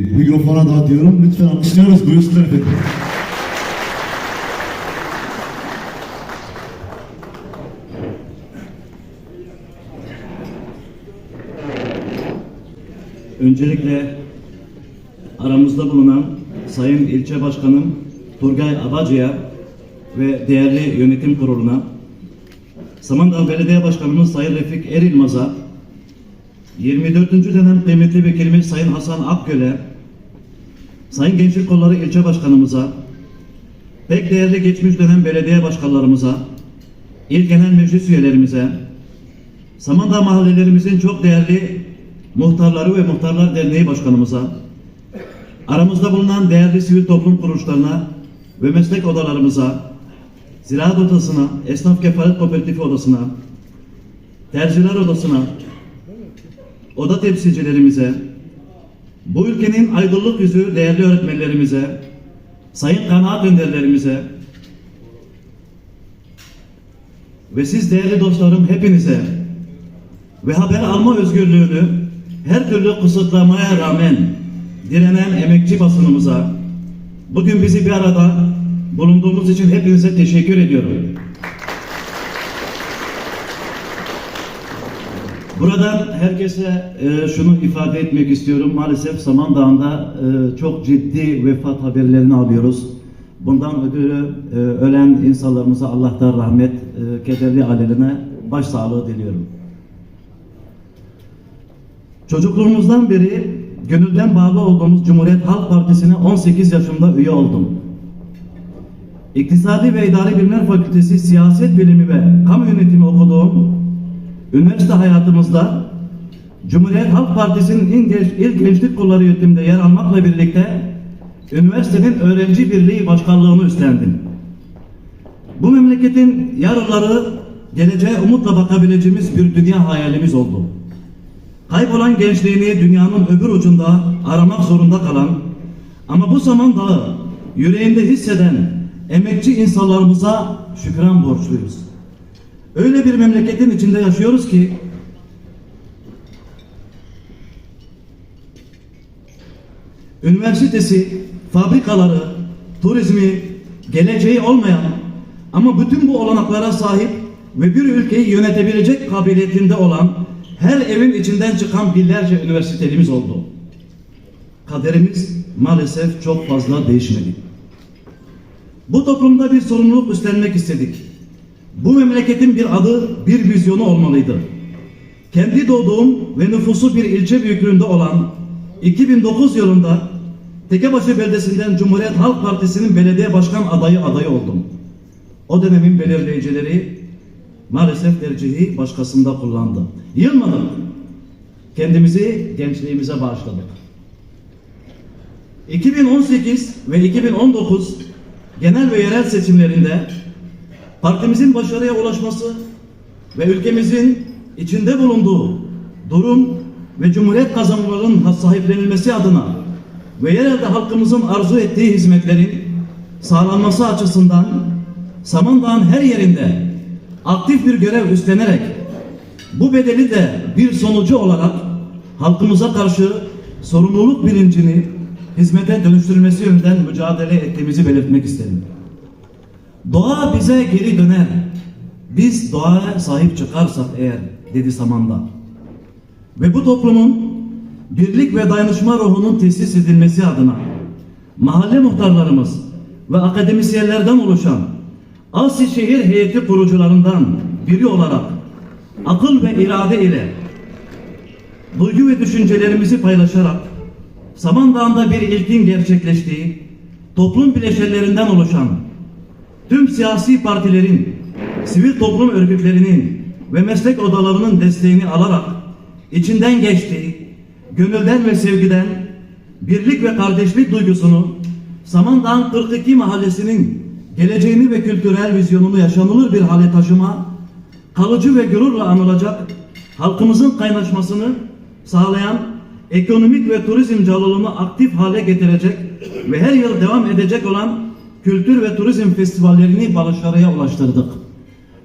Mikrofona dağıtıyorum. Lütfen alkışlıyoruz. Buyursunlar efendim. Öncelikle aramızda bulunan Sayın İlçe Başkanım Turgay Abacı'ya ve değerli yönetim kuruluna, Samandağ Belediye Başkanımız Sayın Refik Erilmaz'a, 24. dönem kıymetli vekilimiz Sayın Hasan Akgöl'e, Sayın Gençlik Kolları İlçe Başkanımıza, pek değerli geçmiş dönem belediye başkanlarımıza, il genel meclis üyelerimize, Samandağ mahallelerimizin çok değerli muhtarları ve muhtarlar derneği başkanımıza, aramızda bulunan değerli sivil toplum kuruluşlarına ve meslek odalarımıza, ziraat odasına, esnaf kefalet kooperatifi odasına, tercihler odasına, oda temsilcilerimize, bu ülkenin aydınlık yüzü değerli öğretmenlerimize, sayın kanaat önderlerimize ve siz değerli dostlarım hepinize ve haber alma özgürlüğünü her türlü kısıtlamaya rağmen direnen emekçi basınımıza bugün bizi bir arada bulunduğumuz için hepinize teşekkür ediyorum. Buradan herkese e, şunu ifade etmek istiyorum. Maalesef Samandağ'ında e, çok ciddi vefat haberlerini alıyoruz. Bundan ötürü e, ölen insanlarımıza Allah'tan rahmet, e, kederli ailelerine başsağlığı diliyorum. Çocukluğumuzdan beri gönülden bağlı olduğumuz Cumhuriyet Halk Partisi'ne 18 yaşımda üye oldum. İktisadi ve İdari Bilimler Fakültesi Siyaset Bilimi ve Kamu Yönetimi okuduğum üniversite hayatımızda Cumhuriyet Halk Partisi'nin ilk, genç- ilk gençlik kolları yönetiminde yer almakla birlikte üniversitenin öğrenci birliği başkanlığını üstlendim. Bu memleketin yarınları geleceğe umutla bakabileceğimiz bir dünya hayalimiz oldu. Kaybolan gençliğini dünyanın öbür ucunda aramak zorunda kalan ama bu zaman dağı yüreğinde hisseden emekçi insanlarımıza şükran borçluyuz. Öyle bir memleketin içinde yaşıyoruz ki üniversitesi, fabrikaları, turizmi, geleceği olmayan ama bütün bu olanaklara sahip ve bir ülkeyi yönetebilecek kabiliyetinde olan her evin içinden çıkan binlerce üniversitelerimiz oldu. Kaderimiz maalesef çok fazla değişmedi. Bu toplumda bir sorumluluk üstlenmek istedik. Bu memleketin bir adı, bir vizyonu olmalıydı. Kendi doğduğum ve nüfusu bir ilçe büyüklüğünde olan 2009 yılında Tekebaşı beldesinden Cumhuriyet Halk Partisi'nin belediye başkan adayı adayı oldum. O dönemin belirleyicileri maalesef tercihi başkasında kullandı. Yılmadık. Kendimizi gençliğimize bağışladık. 2018 ve 2019 genel ve yerel seçimlerinde partimizin başarıya ulaşması ve ülkemizin içinde bulunduğu durum ve cumhuriyet kazanımlarının sahiplenilmesi adına ve yerelde halkımızın arzu ettiği hizmetlerin sağlanması açısından Samandağ'ın her yerinde aktif bir görev üstlenerek bu bedeli de bir sonucu olarak halkımıza karşı sorumluluk bilincini hizmete dönüştürmesi yönünden mücadele ettiğimizi belirtmek isterim. Doğa bize geri döner. Biz doğaya sahip çıkarsak eğer dedi Samandağ. Ve bu toplumun birlik ve dayanışma ruhunun tesis edilmesi adına mahalle muhtarlarımız ve akademisyenlerden oluşan Asi Şehir Heyeti kurucularından biri olarak akıl ve irade ile duygu ve düşüncelerimizi paylaşarak Samandağ'da bir ilkin gerçekleştiği toplum bileşenlerinden oluşan tüm siyasi partilerin, sivil toplum örgütlerinin ve meslek odalarının desteğini alarak içinden geçtiği gönülden ve sevgiden birlik ve kardeşlik duygusunu Samandağ'ın 42 mahallesinin geleceğini ve kültürel vizyonunu yaşanılır bir hale taşıma, kalıcı ve gururla anılacak halkımızın kaynaşmasını sağlayan ekonomik ve turizm canlılığını aktif hale getirecek ve her yıl devam edecek olan kültür ve turizm festivallerini başarıya ulaştırdık.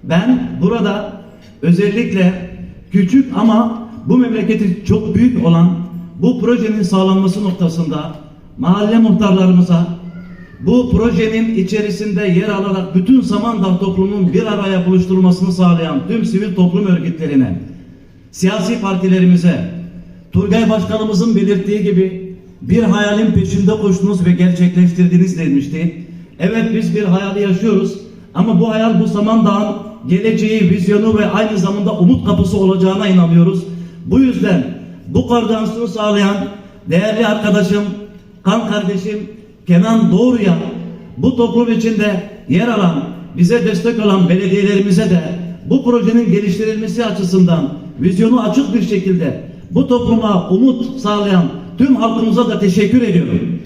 Ben burada özellikle küçük ama bu memleketi çok büyük olan bu projenin sağlanması noktasında mahalle muhtarlarımıza bu projenin içerisinde yer alarak bütün Samandağ toplumunun bir araya buluşturulmasını sağlayan tüm sivil toplum örgütlerine, siyasi partilerimize, Turgay Başkanımızın belirttiği gibi bir hayalin peşinde koştunuz ve gerçekleştirdiniz demişti. Evet biz bir hayali yaşıyoruz ama bu hayal bu Samandağ'ın geleceği, vizyonu ve aynı zamanda umut kapısı olacağına inanıyoruz. Bu yüzden bu koordinasyonu sağlayan değerli arkadaşım, kan kardeşim Kenan Doğru'ya bu toplum içinde yer alan, bize destek olan belediyelerimize de bu projenin geliştirilmesi açısından vizyonu açık bir şekilde bu topluma umut sağlayan tüm halkımıza da teşekkür ediyorum.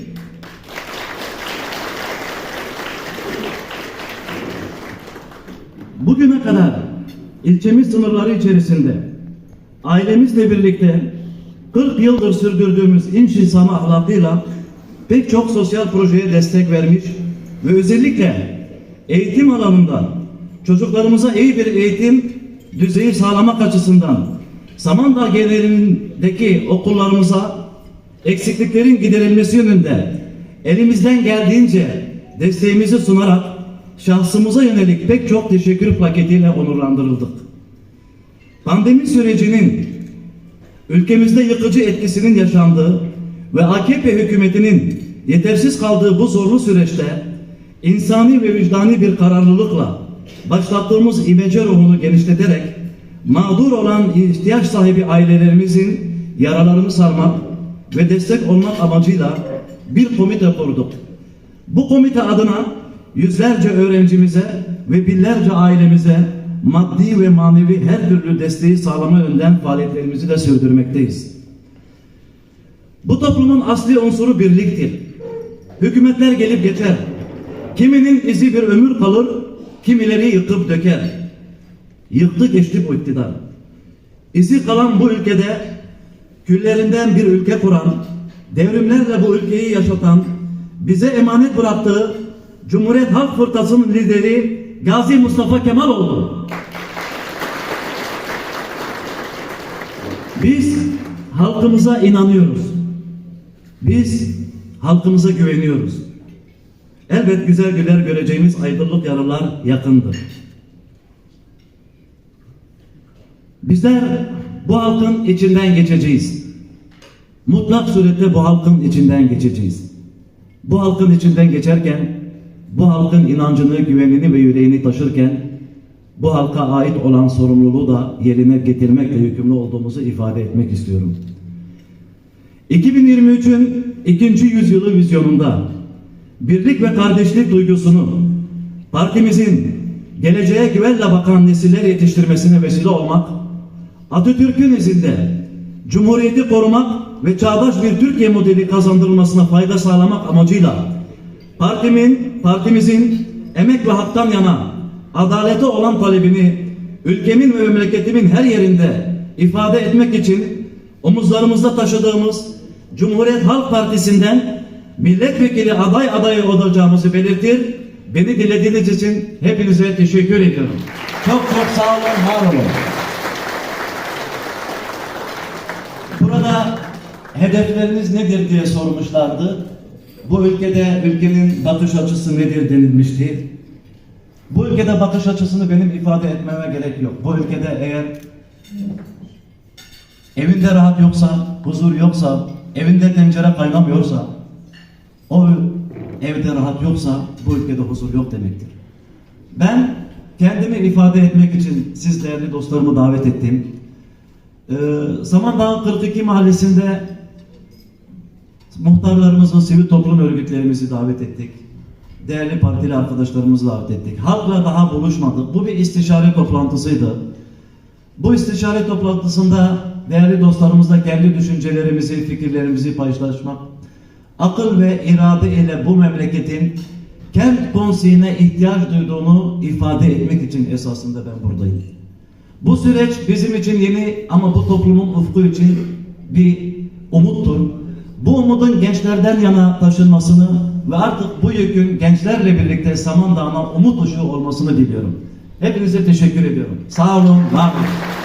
Bugüne kadar ilçemiz sınırları içerisinde ailemizle birlikte 40 yıldır sürdürdüğümüz inş insanı ahlakıyla pek çok sosyal projeye destek vermiş ve özellikle eğitim alanında çocuklarımıza iyi bir eğitim düzeyi sağlamak açısından Samandağ genelindeki okullarımıza eksikliklerin giderilmesi yönünde elimizden geldiğince desteğimizi sunarak şahsımıza yönelik pek çok teşekkür plaketiyle onurlandırıldık. Pandemi sürecinin ülkemizde yıkıcı etkisinin yaşandığı ve AKP hükümetinin yetersiz kaldığı bu zorlu süreçte insani ve vicdani bir kararlılıkla başlattığımız imece ruhunu genişleterek mağdur olan ihtiyaç sahibi ailelerimizin yaralarını sarmak ve destek olmak amacıyla bir komite kurduk. Bu komite adına yüzlerce öğrencimize ve binlerce ailemize maddi ve manevi her türlü desteği sağlama yönden faaliyetlerimizi de sürdürmekteyiz. Bu toplumun asli unsuru birliktir. Hükümetler gelip geçer. Kiminin izi bir ömür kalır, kimileri yıkıp döker. Yıktı geçti bu iktidar. İzi kalan bu ülkede küllerinden bir ülke kuran, devrimlerle bu ülkeyi yaşatan, bize emanet bıraktığı Cumhuriyet Halk Fırkası'nın lideri Gazi Mustafa Kemal oldu. Biz halkımıza inanıyoruz. Biz halkımıza güveniyoruz. Elbet güzel günler göreceğimiz aydınlık yarınlar yakındır. Bizler bu halkın içinden geçeceğiz. Mutlak surette bu halkın içinden geçeceğiz. Bu halkın içinden geçerken, bu halkın inancını, güvenini ve yüreğini taşırken, bu halka ait olan sorumluluğu da yerine getirmekle yükümlü olduğumuzu ifade etmek istiyorum. 2023'ün ikinci yüzyılı vizyonunda birlik ve kardeşlik duygusunu partimizin geleceğe güvenle bakan nesiller yetiştirmesine vesile olmak, Atatürk'ün izinde Cumhuriyeti korumak ve çağdaş bir Türkiye modeli kazandırılmasına fayda sağlamak amacıyla partimin, partimizin emek ve haktan yana adalete olan talebini ülkemin ve memleketimin her yerinde ifade etmek için omuzlarımızda taşıdığımız Cumhuriyet Halk Partisi'nden milletvekili aday adayı olacağımızı belirtir. Beni dilediğiniz için hepinize teşekkür ediyorum. Çok çok sağ olun, var olun. Burada hedefleriniz nedir diye sormuşlardı. Bu ülkede ülkenin bakış açısı nedir denilmişti. Bu ülkede bakış açısını benim ifade etmeme gerek yok. Bu ülkede eğer evinde rahat yoksa, huzur yoksa, evinde tencere kaynamıyorsa, o evde rahat yoksa bu ülkede huzur yok demektir. Ben kendimi ifade etmek için siz değerli dostlarımı davet ettim. Ee, Samandağ 42 mahallesinde muhtarlarımızı, sivil toplum örgütlerimizi davet ettik. Değerli partili arkadaşlarımızı davet ettik. Halkla daha buluşmadık. Bu bir istişare toplantısıydı. Bu istişare toplantısında değerli dostlarımızla kendi düşüncelerimizi, fikirlerimizi paylaşmak, akıl ve irade ile bu memleketin kent konseyine ihtiyaç duyduğunu ifade etmek için esasında ben buradayım. Bu süreç bizim için yeni ama bu toplumun ufku için bir umuttur. Bu umudun gençlerden yana taşınmasını ve artık bu yükün gençlerle birlikte Samandağ'ına umut ışığı olmasını diliyorum. Hepinize teşekkür ediyorum. Sağ olun, var olun.